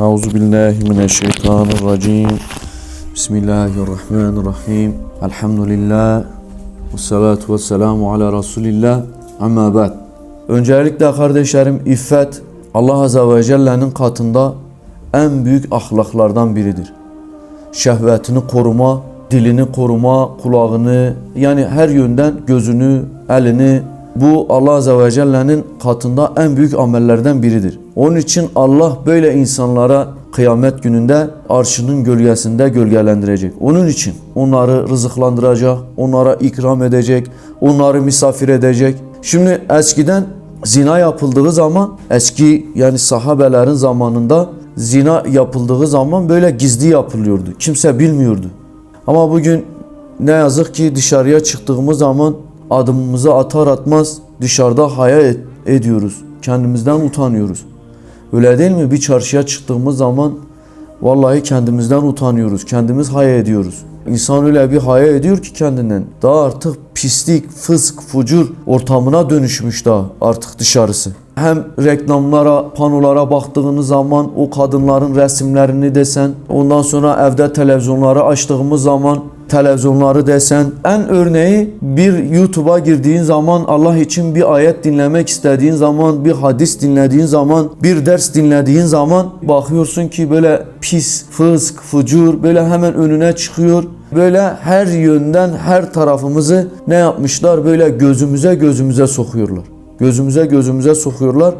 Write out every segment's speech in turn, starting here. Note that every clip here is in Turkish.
Euzu billahi mineşşeytanirracim. Bismillahirrahmanirrahim. Elhamdülillah. Ve salatu ve selamu ala Resulillah. Amma ba'd. Öncelikle kardeşlerim iffet Allah Azze ve Celle'nin katında en büyük ahlaklardan biridir. Şehvetini koruma, dilini koruma, kulağını yani her yönden gözünü, elini bu Allah Azze ve Celle'nin katında en büyük amellerden biridir. Onun için Allah böyle insanlara kıyamet gününde arşının gölgesinde gölgelendirecek. Onun için onları rızıklandıracak, onlara ikram edecek, onları misafir edecek. Şimdi eskiden zina yapıldığı zaman eski yani sahabelerin zamanında zina yapıldığı zaman böyle gizli yapılıyordu. Kimse bilmiyordu. Ama bugün ne yazık ki dışarıya çıktığımız zaman adımımızı atar atmaz dışarıda haya et- ediyoruz. Kendimizden utanıyoruz. Öyle değil mi? Bir çarşıya çıktığımız zaman vallahi kendimizden utanıyoruz. Kendimiz haya ediyoruz. İnsan öyle bir haya ediyor ki kendinden. Daha artık pislik, fısk, fucur ortamına dönüşmüş daha artık dışarısı. Hem reklamlara, panolara baktığınız zaman o kadınların resimlerini desen, ondan sonra evde televizyonları açtığımız zaman televizyonları desen en örneği bir YouTube'a girdiğin zaman Allah için bir ayet dinlemek istediğin zaman bir hadis dinlediğin zaman bir ders dinlediğin zaman bakıyorsun ki böyle pis, fısk, fucur böyle hemen önüne çıkıyor. Böyle her yönden her tarafımızı ne yapmışlar böyle gözümüze gözümüze sokuyorlar. Gözümüze gözümüze sokuyorlar.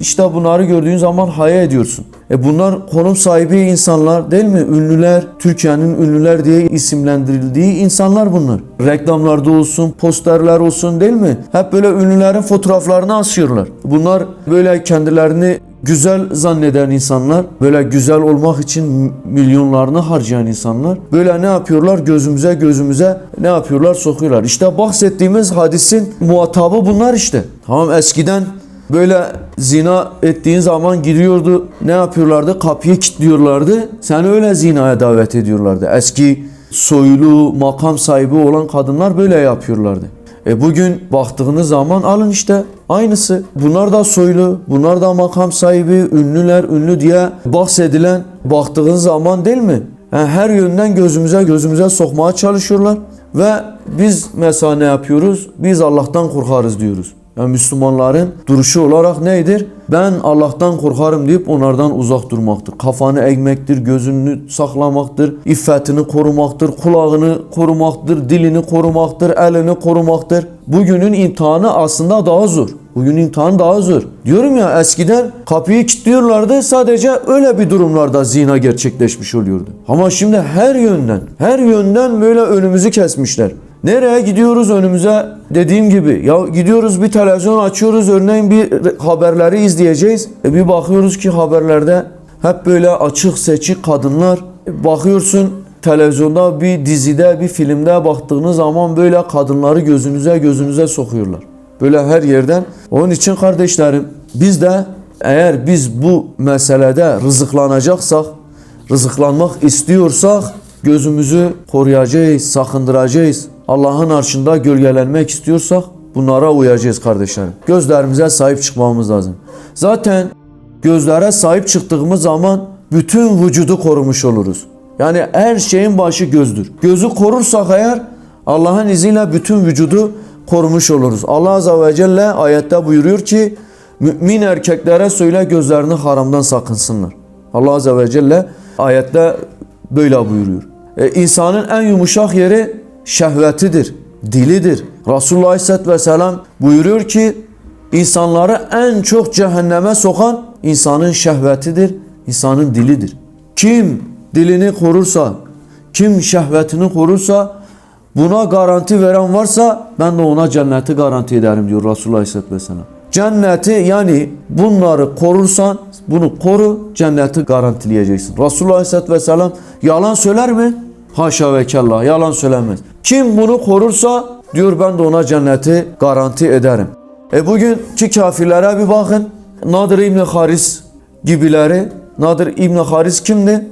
İşte bunları gördüğün zaman haya ediyorsun. E bunlar konum sahibi insanlar değil mi? Ünlüler, Türkiye'nin ünlüler diye isimlendirildiği insanlar bunlar. Reklamlarda olsun, posterler olsun değil mi? Hep böyle ünlülerin fotoğraflarını asıyorlar. Bunlar böyle kendilerini güzel zanneden insanlar, böyle güzel olmak için milyonlarını harcayan insanlar böyle ne yapıyorlar? Gözümüze gözümüze ne yapıyorlar? Sokuyorlar. İşte bahsettiğimiz hadisin muhatabı bunlar işte. Tamam eskiden Böyle zina ettiğin zaman gidiyordu. Ne yapıyorlardı? Kapıyı kilitliyorlardı. Seni öyle zinaya davet ediyorlardı. Eski soylu, makam sahibi olan kadınlar böyle yapıyorlardı. E bugün baktığınız zaman alın işte aynısı. Bunlar da soylu, bunlar da makam sahibi, ünlüler, ünlü diye bahsedilen baktığınız zaman değil mi? Yani her yönden gözümüze gözümüze sokmaya çalışıyorlar. Ve biz mesela ne yapıyoruz? Biz Allah'tan korkarız diyoruz. Müslümanların duruşu olarak neydir? Ben Allah'tan korkarım deyip onlardan uzak durmaktır. Kafanı eğmektir, gözünü saklamaktır, iffetini korumaktır, kulağını korumaktır, dilini korumaktır, elini korumaktır. Bugünün imtihanı aslında daha zor. Bugün imtihan daha zor. Diyorum ya eskiden kapıyı kilitliyorlardı sadece öyle bir durumlarda zina gerçekleşmiş oluyordu. Ama şimdi her yönden, her yönden böyle önümüzü kesmişler. Nereye gidiyoruz önümüze dediğim gibi ya gidiyoruz bir televizyon açıyoruz örneğin bir haberleri izleyeceğiz. E bir bakıyoruz ki haberlerde hep böyle açık seçik kadınlar E bakıyorsun televizyonda bir dizide bir filmde baktığınız zaman böyle kadınları gözünüze gözünüze sokuyorlar. Böyle her yerden. Onun için kardeşlerim biz de eğer biz bu meselede rızıklanacaksak rızıklanmak istiyorsak gözümüzü koruyacağız, sakındıracağız. Allah'ın arşında gölgelenmek istiyorsak bunlara uyacağız kardeşlerim. Gözlerimize sahip çıkmamız lazım. Zaten gözlere sahip çıktığımız zaman bütün vücudu korumuş oluruz. Yani her şeyin başı gözdür. Gözü korursak eğer Allah'ın izniyle bütün vücudu korumuş oluruz. Allah Azze ve Celle ayette buyuruyor ki mümin erkeklere söyle gözlerini haramdan sakınsınlar. Allah Azze ve Celle ayette böyle buyuruyor. E, insanın en yumuşak yeri şehvetidir, dilidir. Resulullah Aleyhisselatü Vesselam buyuruyor ki insanları en çok cehenneme sokan insanın şehvetidir, insanın dilidir. Kim dilini korursa, kim şehvetini korursa buna garanti veren varsa ben de ona cenneti garanti ederim diyor Resulullah Aleyhisselatü Vesselam. Cenneti yani bunları korursan bunu koru cenneti garantileyeceksin. Resulullah Aleyhisselatü Vesselam yalan söyler mi? Haşa ve kella yalan söylemez. Kim bunu korursa diyor ben de ona cenneti garanti ederim. E bugünkü kafirlere bir bakın. Nadir İbni Haris gibileri. Nadir İbni Haris kimdi?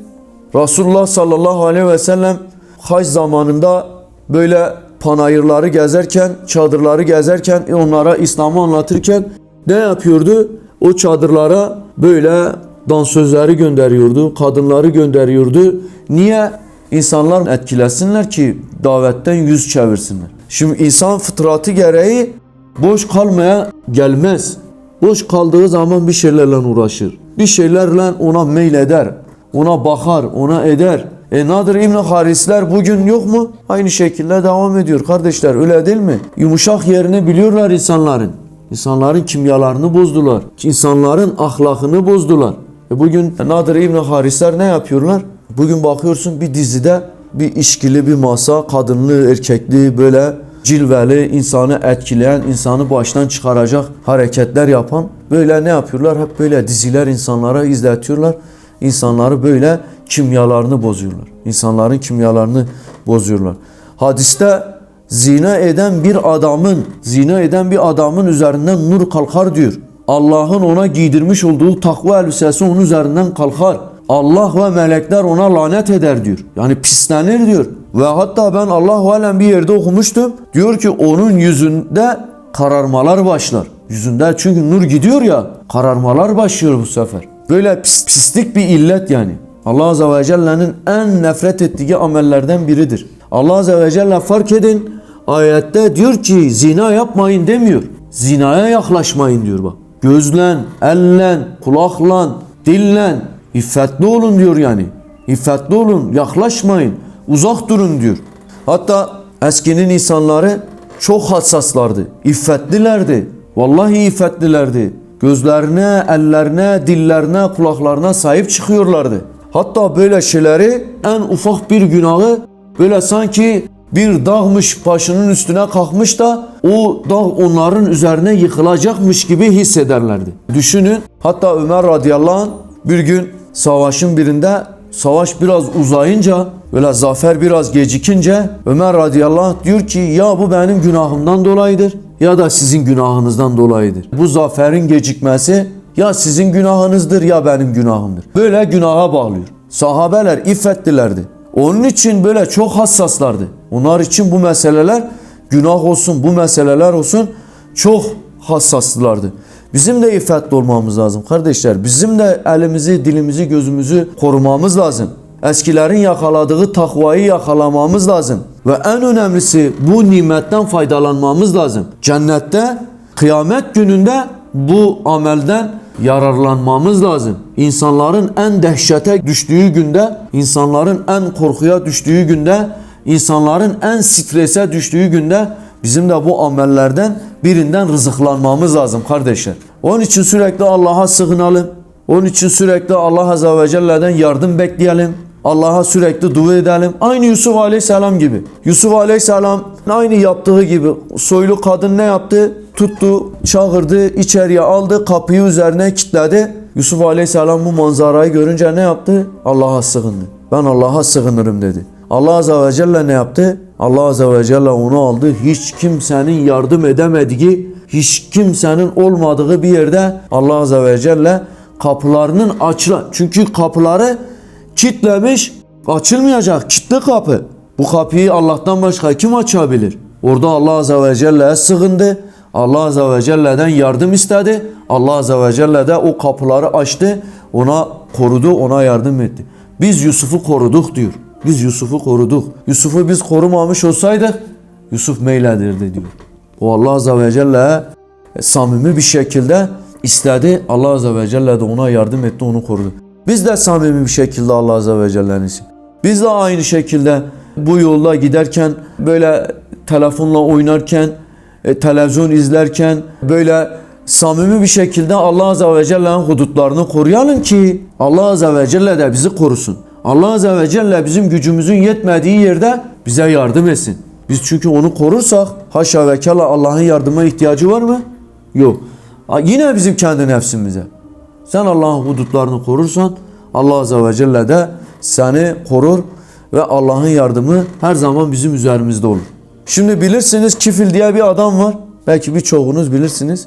Resulullah sallallahu aleyhi ve sellem hac zamanında böyle panayırları gezerken, çadırları gezerken, onlara İslam'ı anlatırken ne yapıyordu? O çadırlara böyle dansözleri gönderiyordu, kadınları gönderiyordu. Niye? İnsanlar etkilesinler ki davetten yüz çevirsinler. Şimdi insan fıtratı gereği boş kalmaya gelmez. Boş kaldığı zaman bir şeylerle uğraşır. Bir şeylerle ona meyleder. Ona bakar, ona eder. E Nadir İbn Harisler bugün yok mu? Aynı şekilde devam ediyor kardeşler öyle değil mi? Yumuşak yerini biliyorlar insanların. İnsanların kimyalarını bozdular. İnsanların ahlakını bozdular. E bugün Nadir İbn Harisler ne yapıyorlar? Bugün bakıyorsun bir dizide bir işkili bir masa, kadınlı, erkekli böyle cilveli, insanı etkileyen, insanı baştan çıkaracak hareketler yapan böyle ne yapıyorlar? Hep böyle diziler insanlara izletiyorlar. İnsanları böyle kimyalarını bozuyorlar. İnsanların kimyalarını bozuyorlar. Hadiste zina eden bir adamın, zina eden bir adamın üzerinden nur kalkar diyor. Allah'ın ona giydirmiş olduğu takva elbisesi onun üzerinden kalkar. Allah ve melekler ona lanet eder diyor. Yani pislenir diyor. Ve hatta ben Allah alem bir yerde okumuştum. Diyor ki onun yüzünde kararmalar başlar. Yüzünde çünkü nur gidiyor ya kararmalar başlıyor bu sefer. Böyle pis, pislik bir illet yani. Allah Azze ve Celle'nin en nefret ettiği amellerden biridir. Allah Azze ve Celle fark edin ayette diyor ki zina yapmayın demiyor. Zinaya yaklaşmayın diyor bak. Gözlen, ellen, kulaklan, dillen iffetli olun diyor yani. İffetli olun, yaklaşmayın, uzak durun diyor. Hatta eskinin insanları çok hassaslardı, iffetlilerdi. Vallahi iffetlilerdi. Gözlerine, ellerine, dillerine, kulaklarına sahip çıkıyorlardı. Hatta böyle şeyleri en ufak bir günahı böyle sanki bir dağmış başının üstüne kalkmış da o dağ onların üzerine yıkılacakmış gibi hissederlerdi. Düşünün hatta Ömer radıyallahu anh bir gün savaşın birinde savaş biraz uzayınca böyle zafer biraz gecikince Ömer radıyallahu anh diyor ki ya bu benim günahımdan dolayıdır ya da sizin günahınızdan dolayıdır. Bu zaferin gecikmesi ya sizin günahınızdır ya benim günahımdır. Böyle günaha bağlıyor. Sahabeler iffetlilerdi. Onun için böyle çok hassaslardı. Onlar için bu meseleler günah olsun, bu meseleler olsun çok hassaslardı. Bizim de iffetli olmamız lazım kardeşler. Bizim de elimizi, dilimizi, gözümüzü korumamız lazım. Eskilerin yakaladığı takvayı yakalamamız lazım. Ve en önemlisi bu nimetten faydalanmamız lazım. Cennette kıyamet gününde bu amelden yararlanmamız lazım. İnsanların en dehşete düştüğü günde, insanların en korkuya düştüğü günde, insanların en strese düştüğü günde bizim de bu amellerden birinden rızıklanmamız lazım kardeşler. Onun için sürekli Allah'a sığınalım. Onun için sürekli Allah Azze ve Celle'den yardım bekleyelim. Allah'a sürekli dua edelim. Aynı Yusuf Aleyhisselam gibi. Yusuf Aleyhisselam aynı yaptığı gibi soylu kadın ne yaptı? Tuttu, çağırdı, içeriye aldı, kapıyı üzerine kilitledi. Yusuf Aleyhisselam bu manzarayı görünce ne yaptı? Allah'a sığındı. Ben Allah'a sığınırım dedi. Allah Azze ve Celle ne yaptı? Allah Azze ve Celle onu aldı. Hiç kimsenin yardım edemediği, hiç kimsenin olmadığı bir yerde Allah Azze ve Celle kapılarının açılan. Çünkü kapıları kitlemiş, açılmayacak. Kitli kapı. Bu kapıyı Allah'tan başka kim açabilir? Orada Allah Azze ve Celle'ye sığındı. Allah Azze ve Celle'den yardım istedi. Allah Azze ve Celle de o kapıları açtı. Ona korudu, ona yardım etti. Biz Yusuf'u koruduk diyor. Biz Yusuf'u koruduk. Yusuf'u biz korumamış olsaydık Yusuf meyledirdi diyor. O Allah Azze ve Celle samimi bir şekilde istedi. Allah Azze ve Celle de ona yardım etti, onu korudu. Biz de samimi bir şekilde Allah Azze ve Celle'nin için. Biz de aynı şekilde bu yolda giderken böyle telefonla oynarken, e, televizyon izlerken böyle samimi bir şekilde Allah Azze ve Celle'nin hudutlarını koruyalım ki Allah Azze ve Celle de bizi korusun. Allah Azze ve Celle bizim gücümüzün yetmediği yerde bize yardım etsin. Biz çünkü onu korursak haşa ve kella Allah'ın yardıma ihtiyacı var mı? Yok. Yine bizim kendi nefsimize. Sen Allah'ın hudutlarını korursan Allah Azze ve Celle de seni korur ve Allah'ın yardımı her zaman bizim üzerimizde olur. Şimdi bilirsiniz Kifil diye bir adam var. Belki birçoğunuz bilirsiniz.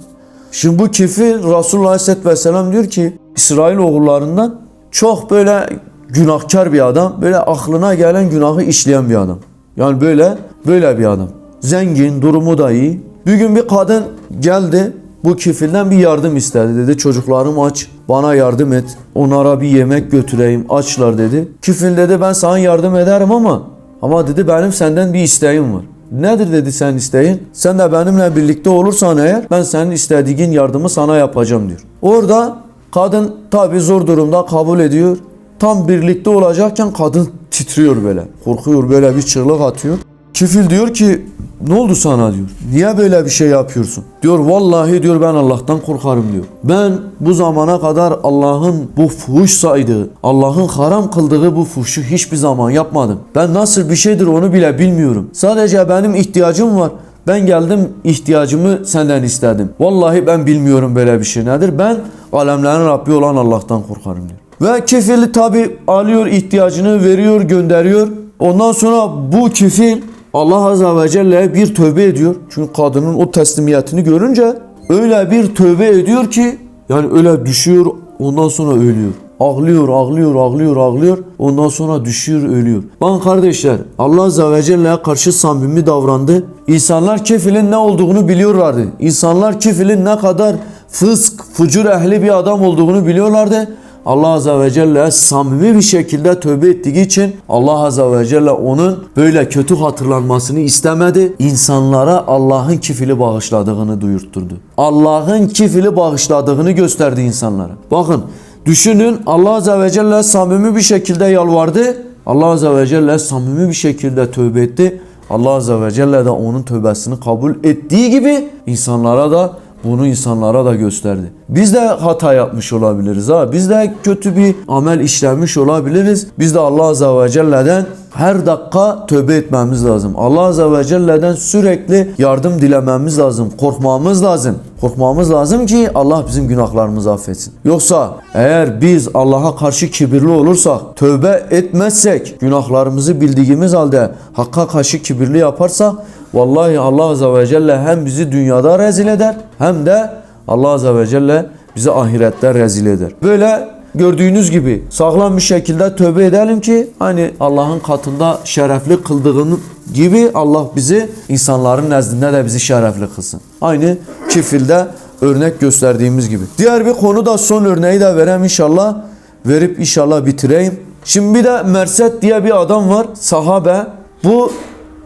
Şimdi bu Kifil Resulullah Aleyhisselatü Vesselam diyor ki İsrail oğullarından çok böyle günahkar bir adam. Böyle aklına gelen günahı işleyen bir adam. Yani böyle böyle bir adam. Zengin, durumu da iyi. Bir gün bir kadın geldi. bu kifilden bir yardım istedi. Dedi çocuklarım aç bana yardım et. Onlara bir yemek götüreyim açlar dedi. Kifil dedi ben sana yardım ederim ama ama dedi benim senden bir isteğim var. Nedir dedi sen isteğin? Sen de benimle birlikte olursan eğer ben senin istediğin yardımı sana yapacağım diyor. Orada kadın tabi zor durumda kabul ediyor. Tam birlikte olacakken kadın titriyor böyle. Korkuyor böyle bir çığlık atıyor. Kifil diyor ki ne oldu sana diyor. Niye böyle bir şey yapıyorsun? Diyor vallahi diyor ben Allah'tan korkarım diyor. Ben bu zamana kadar Allah'ın bu fuhuş saydığı, Allah'ın haram kıldığı bu fuhuşu hiçbir zaman yapmadım. Ben nasıl bir şeydir onu bile bilmiyorum. Sadece benim ihtiyacım var. Ben geldim ihtiyacımı senden istedim. Vallahi ben bilmiyorum böyle bir şey nedir. Ben alemlerin Rabbi olan Allah'tan korkarım diyor. Ve kefili tabi alıyor ihtiyacını veriyor gönderiyor. Ondan sonra bu kefil Allah Azze ve Celle'ye bir tövbe ediyor. Çünkü kadının o teslimiyetini görünce öyle bir tövbe ediyor ki yani öyle düşüyor ondan sonra ölüyor. Ağlıyor, ağlıyor, ağlıyor, ağlıyor. Ondan sonra düşüyor, ölüyor. Bakın kardeşler Allah Azze ve Celle'ye karşı samimi davrandı. İnsanlar kefilin ne olduğunu biliyorlardı. İnsanlar kefilin ne kadar fısk, fucur ehli bir adam olduğunu biliyorlardı. Allah Azze ve Celle samimi bir şekilde tövbe ettiği için Allah Azze ve Celle onun böyle kötü hatırlanmasını istemedi. İnsanlara Allah'ın kifili bağışladığını duyurtturdu. Allah'ın kifili bağışladığını gösterdi insanlara. Bakın düşünün Allah Azze ve Celle samimi bir şekilde yalvardı. Allah Azze ve Celle samimi bir şekilde tövbe etti. Allah Azze ve Celle de onun tövbesini kabul ettiği gibi insanlara da bunu insanlara da gösterdi. Biz de hata yapmış olabiliriz ha. Biz de kötü bir amel işlemiş olabiliriz. Biz de Allah Azze ve Celle'den her dakika tövbe etmemiz lazım. Allah Azze ve Celle'den sürekli yardım dilememiz lazım. Korkmamız lazım. Korkmamız lazım ki Allah bizim günahlarımızı affetsin. Yoksa eğer biz Allah'a karşı kibirli olursak, tövbe etmezsek, günahlarımızı bildiğimiz halde Hakk'a karşı kibirli yaparsak Vallahi Allah Azze ve Celle hem bizi dünyada rezil eder hem de Allah Azze ve Celle bizi ahirette rezil eder. Böyle gördüğünüz gibi sağlam bir şekilde tövbe edelim ki hani Allah'ın katında şerefli kıldığını gibi Allah bizi insanların nezdinde de bizi şerefli kılsın. Aynı kifilde örnek gösterdiğimiz gibi. Diğer bir konu da son örneği de vereyim inşallah. Verip inşallah bitireyim. Şimdi bir de Merset diye bir adam var. Sahabe. Bu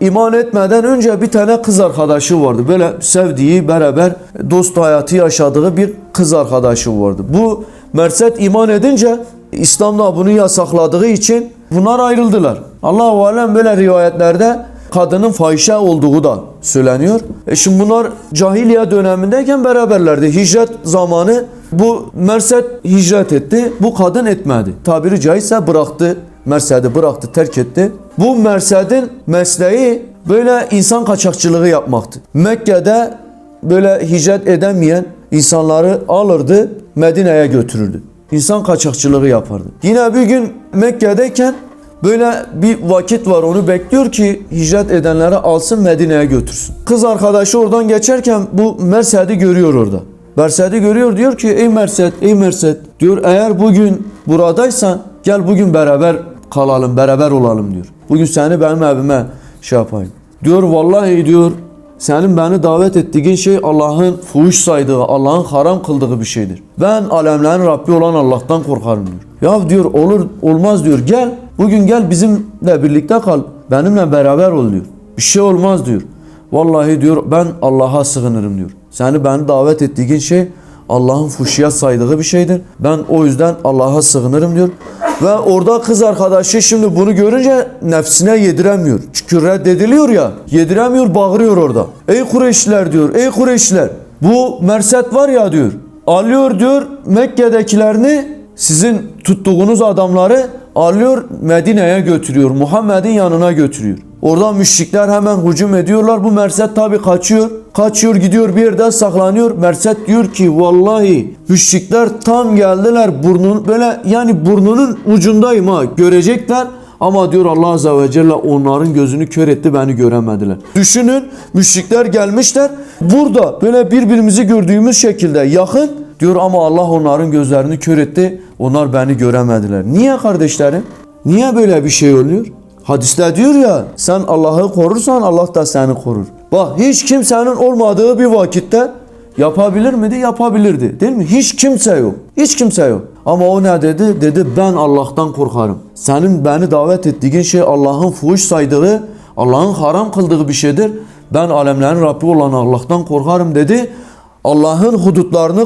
iman etmeden önce bir tane kız arkadaşı vardı. Böyle sevdiği, beraber dost hayatı yaşadığı bir kız arkadaşı vardı. Bu Merset iman edince İslam'da bunu yasakladığı için bunlar ayrıldılar. Allah-u Alem böyle rivayetlerde kadının fahişe olduğu da söyleniyor. E şimdi bunlar cahiliye dönemindeyken beraberlerdi. Hicret zamanı bu Merset hicret etti. Bu kadın etmedi. Tabiri caizse bıraktı. Mersed'i bıraktı, terk etti. Bu Mersed'in mesleği böyle insan kaçakçılığı yapmaktı. Mekke'de böyle hicret edemeyen insanları alırdı, Medine'ye götürürdü. İnsan kaçakçılığı yapardı. Yine bir gün Mekke'deyken böyle bir vakit var onu bekliyor ki hicret edenleri alsın Medine'ye götürsün. Kız arkadaşı oradan geçerken bu Mersed'i görüyor orada. Mersed'i görüyor diyor ki ey Merset, ey Merset diyor eğer bugün buradaysan gel bugün beraber kalalım, beraber olalım diyor. Bugün seni benim evime şey yapayım. Diyor vallahi diyor senin beni davet ettiğin şey Allah'ın fuhuş saydığı, Allah'ın haram kıldığı bir şeydir. Ben alemlerin Rabbi olan Allah'tan korkarım diyor. Ya diyor olur olmaz diyor gel bugün gel bizimle birlikte kal benimle beraber ol diyor. Bir şey olmaz diyor. Vallahi diyor ben Allah'a sığınırım diyor. Seni beni davet ettiğin şey Allah'ın fuşya saydığı bir şeydir. Ben o yüzden Allah'a sığınırım diyor. Ve orada kız arkadaşı şimdi bunu görünce nefsine yediremiyor. Çünkü reddediliyor ya. Yediremiyor bağırıyor orada. Ey Kureyşliler diyor. Ey Kureyşliler. Bu Merset var ya diyor. Alıyor diyor Mekke'dekilerini sizin tuttuğunuz adamları alıyor Medine'ye götürüyor. Muhammed'in yanına götürüyor. Oradan müşrikler hemen hücum ediyorlar. Bu Merset tabi kaçıyor. Kaçıyor gidiyor bir yerde saklanıyor. Merset diyor ki vallahi müşrikler tam geldiler burnun böyle yani burnunun ucundayım ha görecekler. Ama diyor Allah Azze ve Celle onların gözünü kör etti beni göremediler. Düşünün müşrikler gelmişler. Burada böyle birbirimizi gördüğümüz şekilde yakın diyor ama Allah onların gözlerini kör etti. Onlar beni göremediler. Niye kardeşlerim? Niye böyle bir şey oluyor? Hadiste diyor ya sen Allah'ı korursan Allah da seni korur. Bak hiç kimsenin olmadığı bir vakitte Yapabilir miydi? Yapabilirdi. Değil mi? Hiç kimse yok. Hiç kimse yok. Ama o ne dedi? Dedi ben Allah'tan korkarım. Senin beni davet ettiğin şey Allah'ın fuhuş saydığı, Allah'ın haram kıldığı bir şeydir. Ben alemlerin Rabbi olan Allah'tan korkarım dedi. Allah'ın hudutlarını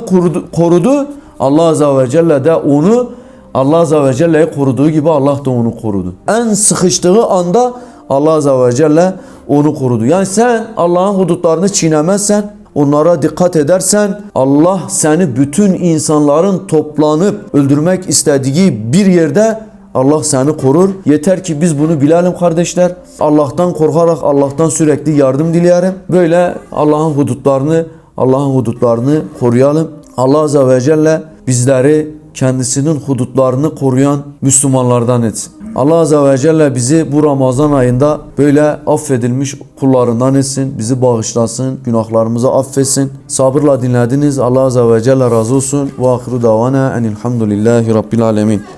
korudu. Allah Azze ve Celle de onu Allah Azze ve Celle'yi koruduğu gibi Allah da onu korudu. En sıkıştığı anda Allah Azze ve Celle onu korudu. Yani sen Allah'ın hudutlarını çiğnemezsen, onlara dikkat edersen Allah seni bütün insanların toplanıp öldürmek istediği bir yerde Allah seni korur. Yeter ki biz bunu bilelim kardeşler. Allah'tan korkarak Allah'tan sürekli yardım dileyelim. Böyle Allah'ın hudutlarını Allah'ın hudutlarını koruyalım. Allah Azze ve Celle bizleri kendisinin hudutlarını koruyan Müslümanlardan etsin. Allah Azze ve Celle bizi bu Ramazan ayında böyle affedilmiş kullarından etsin. Bizi bağışlasın, günahlarımızı affetsin. Sabırla dinlediniz. Allah Azze ve Celle razı olsun. Ve ahiru davana enilhamdülillahi rabbil alemin.